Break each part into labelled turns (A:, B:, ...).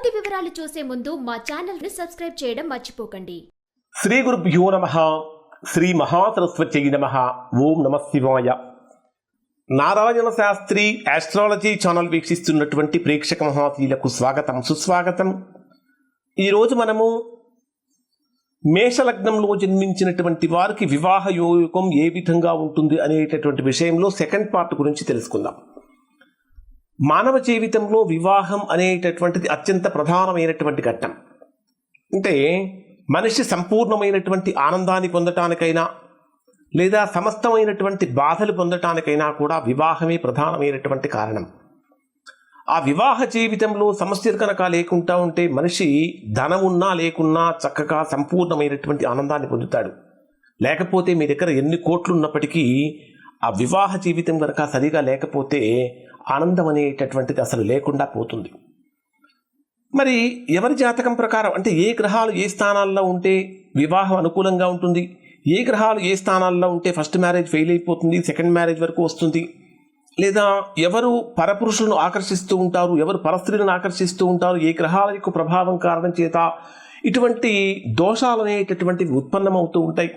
A: పూర్తి వివరాలు చూసే ముందు మా ఛానల్ని సబ్స్క్రైబ్ చేయడం మర్చిపోకండి.
B: శ్రీ గురుభ్యో నమ. శ్రీ మహాసరస్వతి నమ. ఓం నమ శివాయ. నారాయణ శాస్త్రి ఆస్ట్రాలజీ ఛానల్ వీక్షిస్తున్నటువంటి ప్రేక్షక మహాశీలకు స్వాగతం సుస్వాగతం. ఈరోజు మనము మేషలగ్నంలో జన్మించినటువంటి వారికి వివాహ యోగం ఏ విధంగా ఉంటుంది అనేటటువంటి విషయంలో సెకండ్ పార్ట్ గురించి తెలుసుకుందాం. మానవ జీవితంలో వివాహం అనేటటువంటిది అత్యంత ప్రధానమైనటువంటి ఘట్టం. అంటే మనిషి సంపూర్ణమైనటువంటి ఆనందాన్ని పొందటానికైనా లేదా సమస్తమైనటువంటి బాధలు పొందటానికైనా కూడా వివాహమే ప్రధానమైనటువంటి కారణం. ఆ వివాహ జీవితంలో సమస్యలు కనుక లేకుండా ఉంటే మనిషి ధనం ఉన్నా లేకున్నా చక్కగా సంపూర్ణమైనటువంటి ఆనందాన్ని పొందుతాడు. లేకపోతే మీ దగ్గర ఎన్ని కోట్లు ఉన్నప్పటికీ ఆ వివాహ జీవితం కనుక సరిగా లేకపోతే ఆనందం అనేటటువంటిది అసలు లేకుండా పోతుంది. మరి ఎవరి జాతకం ప్రకారం? అంటే ఏ గ్రహాలు ఏ స్థానాల్లో ఉంటే వివాహం అనుకూలంగా ఉంటుంది? ఏ గ్రహాలు ఏ స్థానాల్లో ఉంటే ఫస్ట్ మ్యారేజ్ ఫెయిల్ అయిపోతుంది సెకండ్ మ్యారేజ్ వరకు వస్తుంది? లేదా ఎవరు పరపురుషులను ఆకర్షిస్తూ ఉంటారు? ఎవరు పరస్త్రీలను ఆకర్షిస్తూ ఉంటారు? ఏ గ్రహాల యొక్క ప్రభావం కారణం చేత? ఇటువంటి దోషాలు అనేటటువంటివి ఉత్పన్నమవుతూ ఉంటాయి.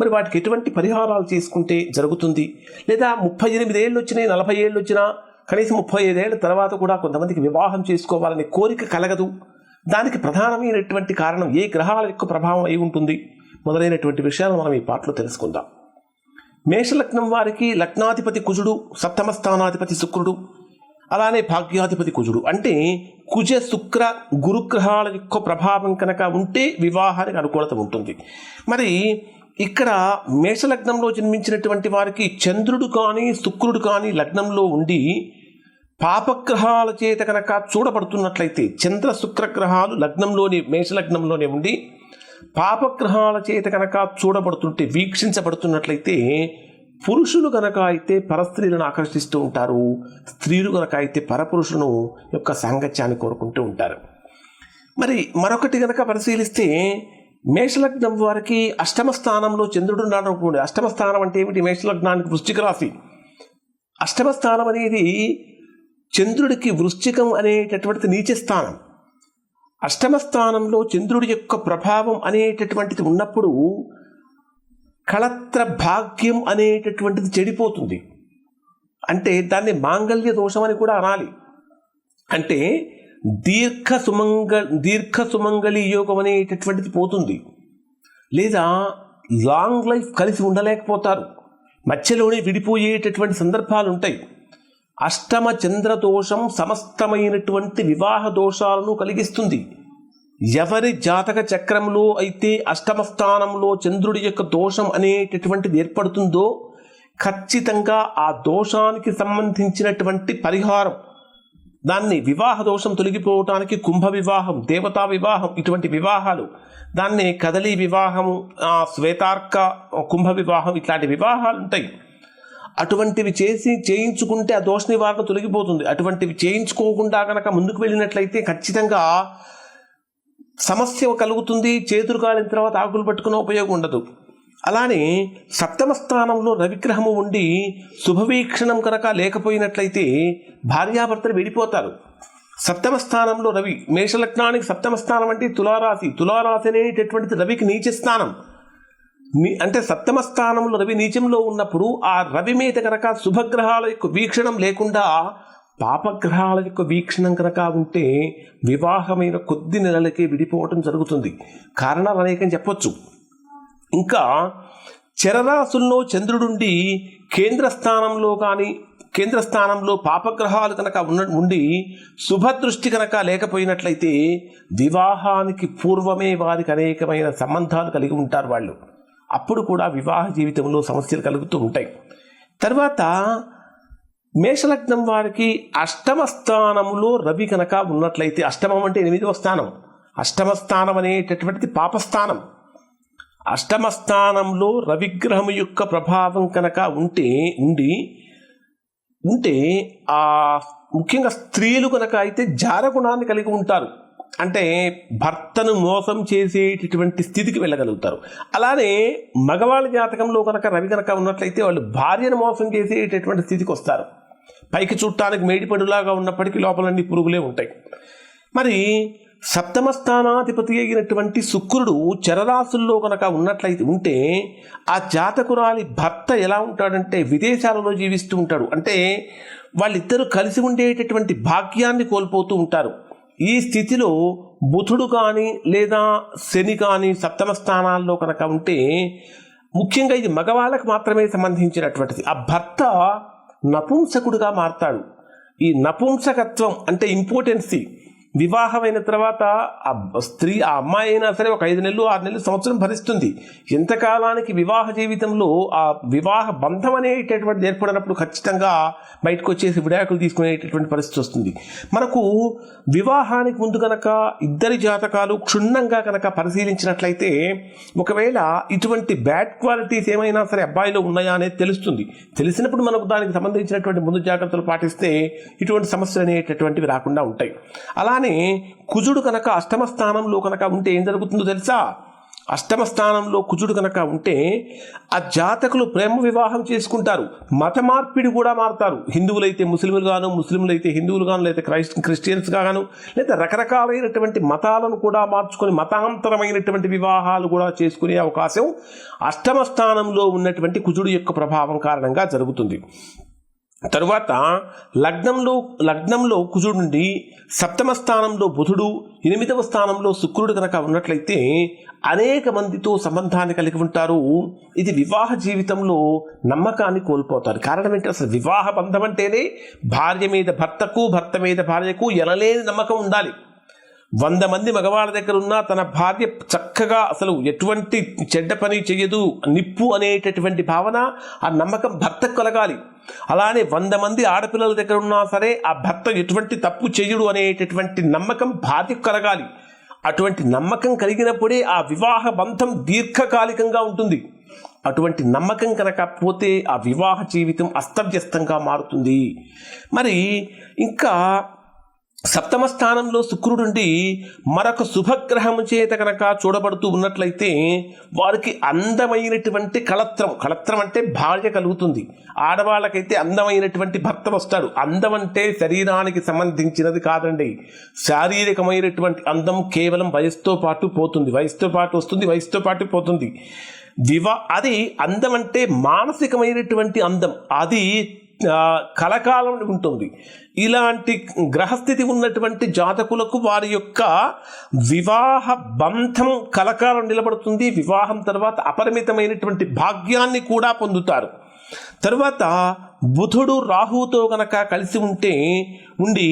B: మరి వాటికి ఎటువంటి పరిహారాలు చేసుకుంటే జరుగుతుంది? లేదా ముప్పై ఎనిమిది ఏళ్ళు వచ్చినాయి నలభై ఏళ్ళు వచ్చినా కనీసం ముప్పై ఐదేళ్ళ తర్వాత కూడా కొంతమందికి వివాహం చేసుకోవాలనే కోరిక కలగదు. దానికి ప్రధానమైనటువంటి కారణం ఏ గ్రహాల యొక్క ప్రభావం అయి ఉంటుంది? మొదలైనటువంటి విషయాలు మనం ఈ పాటలో తెలుసుకుందాం. మేషలగ్నం వారికి లగ్నాధిపతి కుజుడు సప్తమ స్థానాధిపతి శుక్రుడు అలానే భాగ్యాధిపతి కుజుడు. అంటే కుజ శుక్ర గురుగ్రహాల యొక్క ప్రభావం కనుక ఉంటే వివాహానికి అనుకూలత ఉంటుంది. మరి ఇక్కడ మేషలగ్నంలో జన్మించినటువంటి వారికి చంద్రుడు కానీ శుక్రుడు కానీ లగ్నంలో ఉండి పాపగ్రహాల చేత కనుక చూడబడుతున్నట్లయితే చంద్ర శుక్రగ్రహాలు లగ్నంలోని మేషలగ్నంలోనే ఉండి పాపగ్రహాల చేత కనుక చూడబడుతుంటే వీక్షించబడుతున్నట్లయితే పురుషులు కనుక అయితే పరస్త్రీలను ఆకర్షిస్తూ ఉంటారు. స్త్రీలు కనుక అయితే పరపురుషులను యొక్క సాంగత్యాన్ని కోరుకుంటూ ఉంటారు. మరి మరొకటి కనుక పరిశీలిస్తే మేషలగ్నం వారికి అష్టమ స్థానంలో చంద్రుడు ఉన్నాడు అనుకోండి. అష్టమ స్థానం అంటే ఏమిటి? మేషలగ్నానికి వృశ్చిక రాశి. అష్టమ స్థానం అనేది చంద్రుడికి వృశ్చికం అనేటటువంటిది నీచ స్థానం. అష్టమ స్థానంలో చంద్రుడి యొక్క ప్రభావం అనేటటువంటిది ఉన్నప్పుడు కళత్ర భాగ్యం అనేటటువంటిది చెడిపోతుంది. అంటే దాన్ని మాంగళ్య దోషం అని కూడా అనాలి. అంటే దీర్ఘ సుమంగ దీర్ఘ సుమంగళి యోగం అనేటటువంటిది పోతుంది. లేదా లాంగ్ లైఫ్ కలిసి ఉండలేకపోతారు. మధ్యలోనే విడిపోయేటటువంటి సందర్భాలు ఉంటాయి అష్టమ చంద్ర దోషం సమస్తమైనటువంటి వివాహ దోషాలను కలిగిస్తుంది. ఎవరి జాతక చక్రంలో అయితే అష్టమ స్థానంలో చంద్రుడి యొక్క దోషం అనేటటువంటిది ఏర్పడుతుందో ఖచ్చితంగా ఆ దోషానికి సంబంధించినటువంటి పరిహారం దాన్ని వివాహ దోషం తొలగిపోవటానికి కుంభ వివాహం దేవతా వివాహం ఇటువంటి వివాహాలు దాన్ని కదలి వివాహము శ్వేతార్క కుంభ వివాహం ఇట్లాంటి వివాహాలు ఉంటాయి. అటువంటివి చేసి చేయించుకుంటే ఆ దోష నివారణ తొలగిపోతుంది. అటువంటివి చేయించుకోకుండా కనుక ముందుకు వెళ్ళినట్లయితే ఖచ్చితంగా సమస్య కలుగుతుంది. చేతులు కాలిన తర్వాత ఆకులు పట్టుకున్న ఉపయోగం ఉండదు. అలానే సప్తమ స్థానంలో రవిగ్రహము ఉండి శుభవీక్షణం కనుక లేకపోయినట్లయితే భార్యాభర్తలు విడిపోతారు. సప్తమ స్థానంలో రవి మేషలగ్నానికి సప్తమ స్థానం అంటే తులారాశి. తులారాశి అనేటటువంటిది రవికి నీచ స్థానం నీ అంటే సప్తమ స్థానంలో రవి నీచంలో ఉన్నప్పుడు ఆ రవి మీద కనుక శుభగ్రహాల యొక్క వీక్షణం లేకుండా పాపగ్రహాల యొక్క వీక్షణం కనుక ఉంటే వివాహమైన కొద్ది నెలలకే విడిపోవటం జరుగుతుంది. కారణాలు అనేకం చెప్పొచ్చు. ఇంకా చరరాశుల్లో చంద్రుడుండి కేంద్ర స్థానంలో కానీ కేంద్ర స్థానంలో పాపగ్రహాలు కనుక ఉన్న ఉండి శుభదృష్టి కనుక లేకపోయినట్లయితే వివాహానికి పూర్వమే వారికి అనేకమైన సంబంధాలు కలిగి ఉంటారు వాళ్ళు. అప్పుడు కూడా వివాహ జీవితంలో సమస్యలు కలుగుతూ ఉంటాయి. తర్వాత మేషలగ్నం వారికి అష్టమ స్థానంలో రవి కనుక ఉన్నట్లయితే అష్టమం అంటే ఎనిమిదవ స్థానం. అష్టమ స్థానం అనేటటువంటిది పాపస్థానం. అష్టమ స్థానంలో రవిగ్రహం యొక్క ప్రభావం కనుక ఉంటే ఉండి ఉంటే ఆ ముఖ్యంగా స్త్రీలు కనుక అయితే జారగుణాన్ని కలిగి ఉంటారు. అంటే భర్తను మోసం చేసేటటువంటి స్థితికి వెళ్ళగలుగుతారు. అలానే మగవాళ్ళ జాతకంలో కనుక రవి కనుక ఉన్నట్లయితే వాళ్ళు భార్యను మోసం చేసేటటువంటి స్థితికి వస్తారు. పైకి చుట్టానికి మేడిపడులాగా ఉన్నప్పటికీ లోపలన్నీ పురుగులే ఉంటాయి. మరి సప్తమ స్థానాధిపతి అయినటువంటి శుక్రుడు చరరాశుల్లో కనుక ఉన్నట్లయితే ఉంటే ఆ జాతకురాలి భర్త ఎలా ఉంటాడంటే విదేశాలలో జీవిస్తూ ఉంటాడు. అంటే వాళ్ళిద్దరూ కలిసి ఉండేటటువంటి భాగ్యాన్ని కోల్పోతూ ఉంటారు. ఈ స్థితిలో బుధుడు కానీ లేదా శని కానీ సప్తమ స్థానాల్లో కనుక ఉంటే ముఖ్యంగా ఇది మగవాళ్ళకు మాత్రమే సంబంధించినటువంటిది. ఆ భర్త నపుంసకుడుగా మారతాడు. ఈ నపుంసకత్వం అంటే ఇంపార్టెన్సీ వివాహమైన తర్వాత ఆ స్త్రీ ఆ అమ్మాయి అయినా సరే ఒక ఐదు నెలలు ఆరు నెలలు సంవత్సరం భరిస్తుంది. ఎంతకాలానికి వివాహ జీవితంలో ఆ వివాహ బంధం అనేటటువంటి ఏర్పడినప్పుడు ఖచ్చితంగా బయటకు వచ్చేసి విడాకులు తీసుకునేటటువంటి పరిస్థితి వస్తుంది. మనకు వివాహానికి ముందు కనుక ఇద్దరి జాతకాలు క్షుణ్ణంగా కనుక పరిశీలించినట్లయితే ఒకవేళ ఇటువంటి బ్యాడ్ క్వాలిటీస్ ఏమైనా సరే అబ్బాయిలో ఉన్నాయా అనేది తెలుస్తుంది. తెలిసినప్పుడు మనకు దానికి సంబంధించినటువంటి ముందు జాగ్రత్తలు పాటిస్తే ఇటువంటి సమస్యలు అనేటటువంటివి రాకుండా ఉంటాయి. అలా అలానే కుజుడు కనుక అష్టమ స్థానంలో కనుక ఉంటే ఏం జరుగుతుందో తెలుసా? అష్టమ స్థానంలో కుజుడు కనుక ఉంటే ఆ జాతకులు ప్రేమ వివాహం చేసుకుంటారు. మత మార్పిడి కూడా మారుతారు. హిందువులైతే ముస్లింలు గాను ముస్లింలైతే హిందువులు గాను లేదా క్రైస్ క్రిస్టియన్స్ గాను లేదా రకరకాలైనటువంటి మతాలను కూడా మార్చుకొని మతాంతరమైనటువంటి వివాహాలు కూడా చేసుకునే అవకాశం అష్టమ స్థానంలో ఉన్నటువంటి కుజుడు యొక్క ప్రభావం కారణంగా జరుగుతుంది. తరువాత లగ్నంలో లగ్నంలో కుజుడు నుండి సప్తమ స్థానంలో బుధుడు ఎనిమిదవ స్థానంలో శుక్రుడు కనుక ఉన్నట్లయితే అనేక మందితో సంబంధాన్ని కలిగి ఉంటారు. ఇది వివాహ జీవితంలో నమ్మకాన్ని కోల్పోతారు. కారణం ఏంటి? అసలు వివాహ బంధం అంటేనే భార్య మీద భర్తకు భర్త మీద భార్యకు ఎనలేని నమ్మకం ఉండాలి. వంద మంది మగవాళ్ళ దగ్గర ఉన్న తన భార్య చక్కగా అసలు ఎటువంటి చెడ్డ పని చేయదు నిప్పు అనేటటువంటి భావన ఆ నమ్మకం భర్తకు కలగాలి. అలానే వంద మంది ఆడపిల్లల దగ్గర ఉన్నా సరే ఆ భర్త ఎటువంటి తప్పు చేయడు అనేటటువంటి నమ్మకం భార్యకు కలగాలి. అటువంటి నమ్మకం కలిగినప్పుడే ఆ వివాహ బంధం దీర్ఘకాలికంగా ఉంటుంది. అటువంటి నమ్మకం కనుక పోతే ఆ వివాహ జీవితం అస్తవ్యస్తంగా మారుతుంది. మరి ఇంకా సప్తమ స్థానంలో శుక్రుడుండి మరొక శుభగ్రహం చేత కనుక చూడబడుతూ ఉన్నట్లయితే వారికి అందమైనటువంటి కళత్రం. కళత్రం అంటే భార్య కలుగుతుంది. ఆడవాళ్ళకైతే అందమైనటువంటి భర్త వస్తాడు. అందం అంటే శరీరానికి సంబంధించినది కాదండి. శారీరకమైనటువంటి అందం కేవలం వయసుతో పాటు పోతుంది. వయసుతో పాటు వస్తుంది వయసుతో పాటు పోతుంది. వివా అది అందం అంటే మానసికమైనటువంటి అందం. అది కలకాలం ఉంటుంది. ఇలాంటి గ్రహస్థితి ఉన్నటువంటి జాతకులకు వారి యొక్క వివాహ బంధం కలకాలం నిలబడుతుంది. వివాహం తర్వాత అపరిమితమైనటువంటి భాగ్యాన్ని కూడా పొందుతారు. తరువాత బుధుడు రాహుతో కనుక కలిసి ఉంటే ఉండి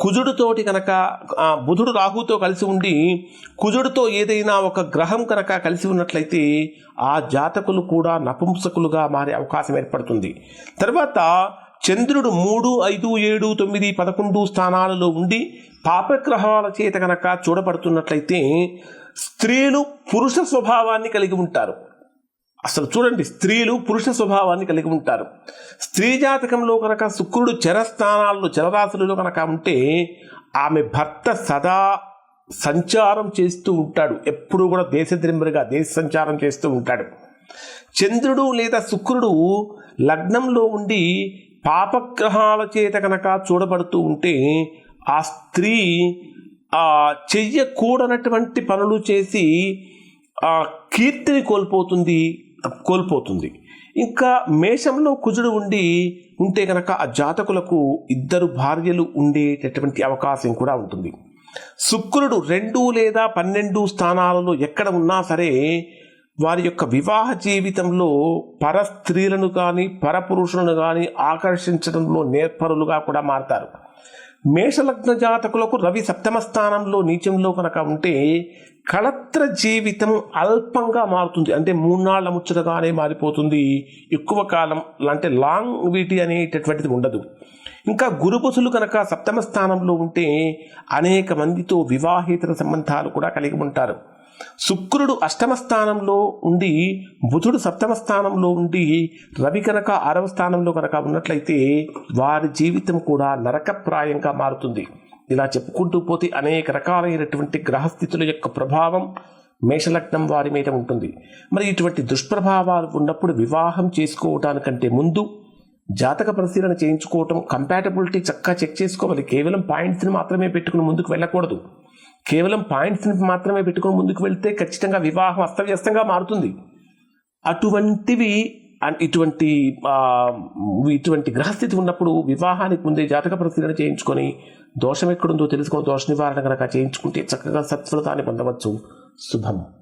B: కుజుడితోటి కనుక ఆ, బుధుడు రాహుతో కలిసి ఉండి కుజుడితో ఏదైనా ఒక గ్రహం కనుక కలిసి ఉన్నట్లయితే ఆ జాతకులు కూడా నపుంసకులుగా మారే అవకాశం ఏర్పడుతుంది. తర్వాత చంద్రుడు మూడు ఐదు ఏడు తొమ్మిది పదకొండు స్థానాలలో ఉండి పాపగ్రహాల చేత కనుక చూడబడుతున్నట్లయితే స్త్రీలు పురుష స్వభావాన్ని కలిగి ఉంటారు. అసలు చూడండి స్త్రీలు పురుష స్వభావాన్ని కలిగి ఉంటారు. స్త్రీ జాతకంలో కనుక శుక్రుడు చరస్థానాల్లో చరరాశులలో కనుక ఉంటే ఆమె భర్త సదా సంచారం చేస్తూ ఉంటాడు. ఎప్పుడూ కూడా దేశద్రింబరిగా దేశ సంచారం చేస్తూ ఉంటాడు. చంద్రుడు లేదా శుక్రుడు లగ్నంలో ఉండి పాపగ్రహాల చేత కనుక చూడబడుతూ ఉంటే ఆ స్త్రీ ఆ చెయ్యకూడనటువంటి పనులు చేసి ఆ కీర్తిని కోల్పోతుంది. కోల్పోతుంది. ఇంకా మేషంలో కుజుడు ఉండి ఉంటే కనుక ఆ జాతకులకు ఇద్దరు భార్యలు ఉండేటటువంటి అవకాశం కూడా ఉంటుంది. శుక్రుడు రెండు లేదా పన్నెండు స్థానాలలో ఎక్కడ ఉన్నా సరే వారి యొక్క వివాహ జీవితంలో పర స్త్రీలను కానీ పరపురుషులను కానీ ఆకర్షించడంలో నేర్పరులుగా కూడా మారతారు. మేషలగ్న జాతకులకు రవి సప్తమ స్థానంలో నీచంలో కనుక ఉంటే కళత్ర జీవితం అల్పంగా మారుతుంది. అంటే మూన్నాళ్ళ ముచ్చటగానే మారిపోతుంది. ఎక్కువ కాలం అంటే లాంగ్ వీటి అనేటటువంటిది ఉండదు. ఇంకా గురుబుసులు కనుక సప్తమ స్థానంలో ఉంటే అనేక మందితో వివాహేతర సంబంధాలు కూడా కలిగి ఉంటారు. శుక్రుడు అష్టమ స్థానంలో ఉండి బుధుడు సప్తమ స్థానంలో ఉండి రవి కనుక ఆరవ స్థానంలో కనుక ఉన్నట్లయితే వారి జీవితం కూడా నరకప్రాయంగా మారుతుంది. ఇలా చెప్పుకుంటూ పోతే అనేక రకాలైనటువంటి గ్రహస్థితుల యొక్క ప్రభావం మేషలగ్నం వారి మీద ఉంటుంది. మరి ఇటువంటి దుష్ప్రభావాలు ఉన్నప్పుడు వివాహం చేసుకోవటానికంటే ముందు జాతక పరిశీలన చేయించుకోవటం కంపాటబిలిటీ చక్కగా చెక్ చేసుకోవాలి. కేవలం పాయింట్స్ని మాత్రమే పెట్టుకుని ముందుకు వెళ్ళకూడదు. కేవలం పాయింట్స్ని మాత్రమే పెట్టుకుని ముందుకు వెళ్తే ఖచ్చితంగా వివాహం అస్తవ్యస్తంగా మారుతుంది. అటువంటివి ఇటువంటి ఇటువంటి గ్రహస్థితి ఉన్నప్పుడు వివాహానికి ముందే జాతక పరిశీలన చేయించుకొని దోషం ఎక్కడుందో తెలుసుకొని దోష నివారణ కనుక చేయించుకుంటే చక్కగా సత్ఫలితాన్ని పొందవచ్చు. శుభం.